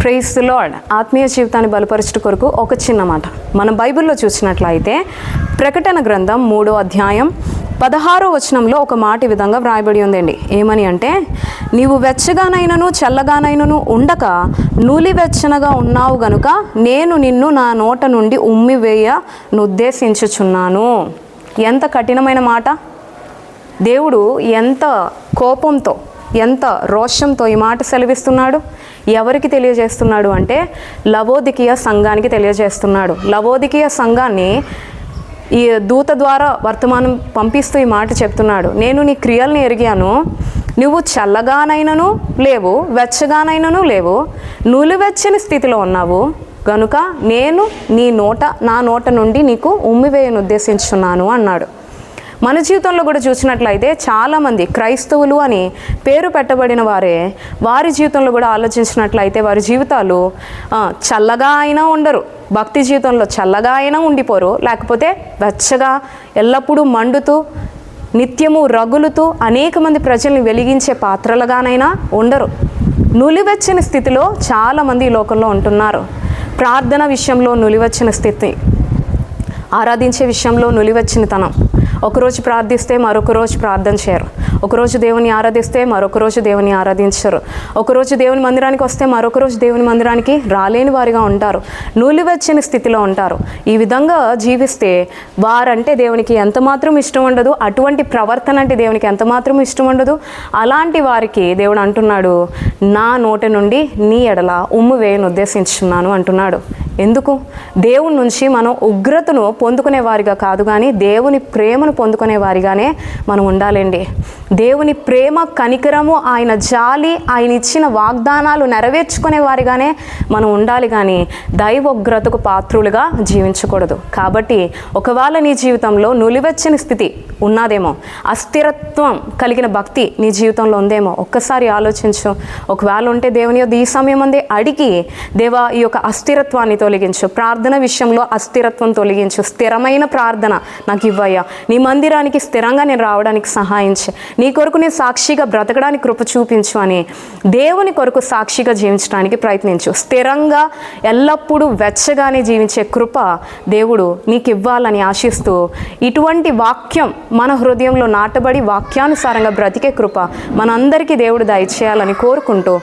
Praise lord ఆత్మీయ జీవితాన్ని బలపరచుట కొరకు ఒక చిన్న మాట. మనం బైబిల్లో చూసినట్లయితే ప్రకటన గ్రంథం మూడో అధ్యాయం పదహారో వచనంలో ఒక మాట ఈ విధంగా వ్రాయబడి ఉందండి. ఏమని అంటే నీవు వెచ్చగానైనను చల్లగానైనను ఉండక నూలి వెచ్చనగా ఉన్నావు గనుక నేను నిన్ను నా నోట నుండి ఉమ్మివేయ నుద్దేశించుచున్నాను. ఎంత కఠినమైన మాట. దేవుడు ఎంత కోపంతో ఎంత రోషంతో ఈ మాట సెలవిస్తున్నాడు? ఎవరికి తెలియజేస్తున్నాడు అంటే లవోదికీయ సంఘానికి తెలియజేస్తున్నాడు. లవోదికీయ సంఘాన్ని ఈ దూత ద్వారా వర్తమానం పంపిస్తూ ఈ మాట చెప్తున్నాడు. నేను నీ క్రియల్ని ఎరిగాను. నువ్వు చల్లగానైనను లేవు వెచ్చగానైనను లేవు. నులివెచ్చని స్థితిలో ఉన్నావు. గనుక నేను నీ నోట నా నోట నుండి నీకు ఉమ్మివేయను ఉద్దేశించున్నాను అన్నాడు. మన జీవితంలో కూడా చూసినట్లయితే చాలామంది క్రైస్తవులు అని పేరు పెట్టబడిన వారే వారి జీవితంలో కూడా ఆలోచించినట్లయితే వారి జీవితాలు చల్లగా అయినా ఉండరు. భక్తి జీవితంలో చల్లగా అయినా ఉండిపోరు. లేకపోతే వెచ్చగా ఎల్లప్పుడూ మండుతూ నిత్యము రగులుతూ అనేక మంది ప్రజల్ని వెలిగించే పాత్రలుగానైనా ఉండరు. నులివెచ్చని స్థితిలో చాలామంది ఈ లోకంలో ఉంటున్నారు. ప్రార్థన విషయంలో నులివచ్చిన స్థితి ఆరాధించే విషయంలో నులివెచ్చనితనం. ఒకరోజు ప్రార్థిస్తే మరొక రోజు ప్రార్థన చేయరు. ఒకరోజు దేవుని ఆరాధిస్తే మరొక రోజు దేవుని ఆరాధించరు. ఒకరోజు దేవుని మందిరానికి వస్తే మరొక రోజు దేవుని మందిరానికి రాలేని వారిగా ఉంటారు. నులివెచ్చని స్థితిలో ఉంటారు. ఈ విధంగా జీవిస్తే వారంటే దేవునికి ఎంత మాత్రం ఇష్టం ఉండదు అటువంటి ప్రవర్తన అంటే దేవునికి ఎంత మాత్రం ఇష్టం ఉండదు. అలాంటి వారికి దేవుడు అంటున్నాడు నా నోటి నుండి నీ ఎడల ఉమ్ము వేయను ఉద్దేశించున్నాను అంటున్నాడు. ఎందుకు? దేవుని నుంచి మనం ఉగ్రతను పొందుకునే వారిగా కాదు కానీ దేవుని ప్రేమను పొందుకునే వారిగానే మనం ఉండాలండి. దేవుని ప్రేమ కనికరము ఆయన జాలి ఆయన ఇచ్చిన వాగ్దానాలు నెరవేర్చుకునే వారిగానే మనం ఉండాలి కానీ దైవగ్రతకు పాత్రులుగా జీవించకూడదు. కాబట్టి ఒకవేళ నీ జీవితంలో నులివెచ్చని స్థితి ఉన్నదేమో అస్థిరత్వం కలిగిన భక్తి నీ జీవితంలో ఉందేమో ఒక్కసారి ఆలోచించు. ఒకవేళ ఉంటే దేవుని యొక్క ఈ సమయం అందే అడిగి దేవా ఈ యొక్క అస్థిరత్వాన్ని తొలగించు. ప్రార్థన విషయంలో అస్థిరత్వం తొలగించు. స్థిరమైన ప్రార్థన నాకు ఇవ్వయ్యా. నీ మందిరానికి స్థిరంగా నేను రావడానికి సహాయించు. నీ కొరకు నేను సాక్షిగా బ్రతకడానికి కృప చూపించు అని దేవుని కొరకు సాక్షిగా జీవించడానికి ప్రయత్నించు. స్థిరంగా ఎల్లప్పుడూ వెచ్చగానే జీవించే కృప దేవుడు నీకు ఇవ్వాలని ఆశిస్తూ ఇటువంటి వాక్యం మన హృదయంలో నాటబడి వాక్యానుసారంగా బ్రతికే కృప మనందరికీ దేవుడు దయచేయాలని కోరుకుంటూ